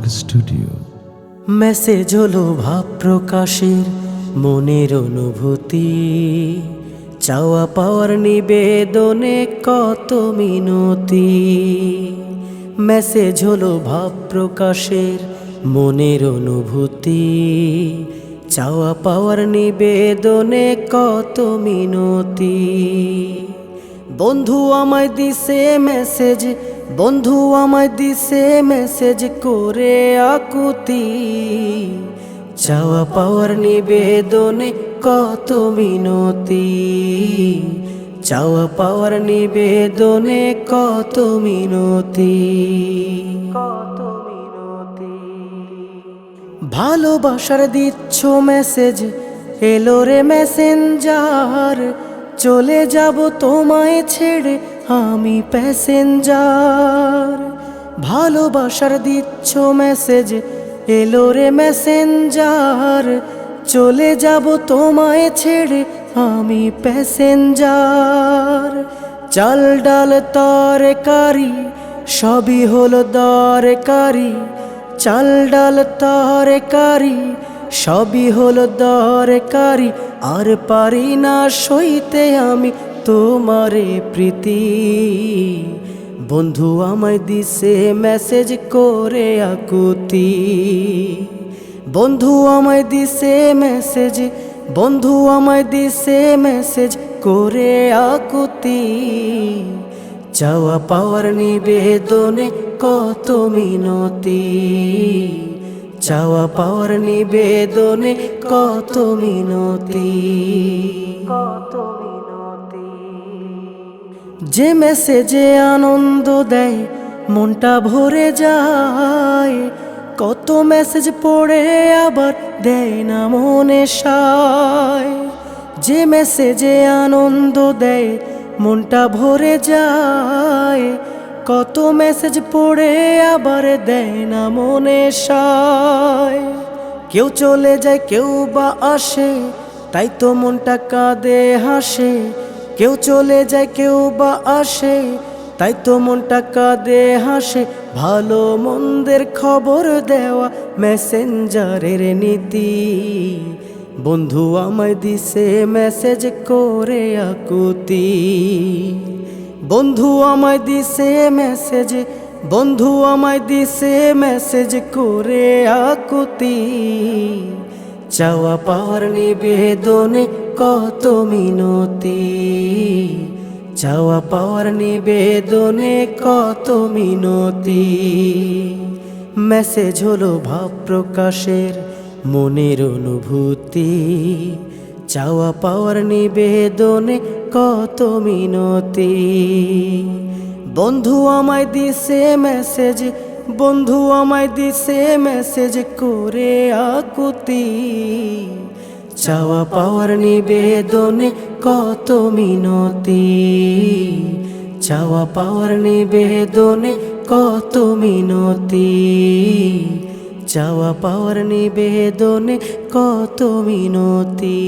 Blog studio message হলো ভাব প্রকাশের মনের অনুভূতি। চাওয়া পাওয়ার নিবেদনে কত মিনতি। মেসেজ হলো ভাব প্রকাশের মনের অনুভূতি। চাওয়া পাওয়ার নিবেদনে কত মিনতি। বন্ধু আমায় দিছে মেসেজ বন্ধু আমায় দিছে মেসেজ করে আকুতি। চাওয়া পাওয়ার নিবেদনে কত মিনতি। চাওয়া পাওয়ার নিবেদনে কত মিনতি। কত মিনতি। ভালোবাসার দিচ্ছ মেসেজ এলো রে মেসেঞ্জার চলে যাব তোমায় ছেড়ে আমি প্যাসেঞ্জার ভালোবাসার দিচ্ছ মেসেজ এলো রে মেসেঞ্জার চলে যাব তোমায় ছেড়ে, আমি প্যাসেঞ্জার চাল ডাল তরকারি, সবই হলো দরকারি, চাল ডাল তরকারি, সবই হলো দরকারি, আর পারি না সইতে আমি তোমারে প্রীতি। বন্ধু আমায় দিছে মেসেজ করে আকুতি। বন্ধু আমায় দিছে মেসেজ বন্ধু আমায় দিছে মেসেজ করে আকুতি। চাওয়া পাওয়ার নিবেদনে কত মিনতি। চাওয়া পাওয়ার নিবেদনে কত মিনতি। কত যে মেসেজে আনন্দ দেয়, মনটা ভরে যায়। কত মেসেজ পড়ে আবার দেয় না মনে সায়। যে মেসেজে আনন্দ দেয়, মনটা ভরে যায়। কত মেসেজ পড়ে আবার দেয় না মনে সায়। কেউ চলে যায়, কেউ বা আসে, তাই তো মনটা কাঁদে, হাসে। কেউ চলে যায়, কেউ বা আসে, তাই তো মনটা কাঁদে, হাসে। ভালো মন্দের খবর দেওয়া মেসেঞ্জারের নীতি। বন্ধু আমায় দিছে মেসেজ করে আকুতি। বন্ধু আমায় দিছে মেসেজ বন্ধু আমায় দিছে মেসেজ করে আকুতি। চাওয়া পাওয়ার নিবেদনে কত মিনতি চাওয়া পাওয়ার নিবেদনে কত মিনতি মেসেজ হলো ভাব প্রকাশের মনের অনুভূতি। চাওয়া পাওয়ার নিবেদনে কত মিনতি বন্ধু আমায় দিছে মেসেজ, বন্ধু আমায় দিছে মেসেজ করে আকুতি। চাওয়া পাওয়ার নিবেদনে কত মিনতি? চাওয়া পাওয়ার নিবেদনে কত মিনতি? চাওয়া পাওয়ার নিবেদনে কত মিনতি?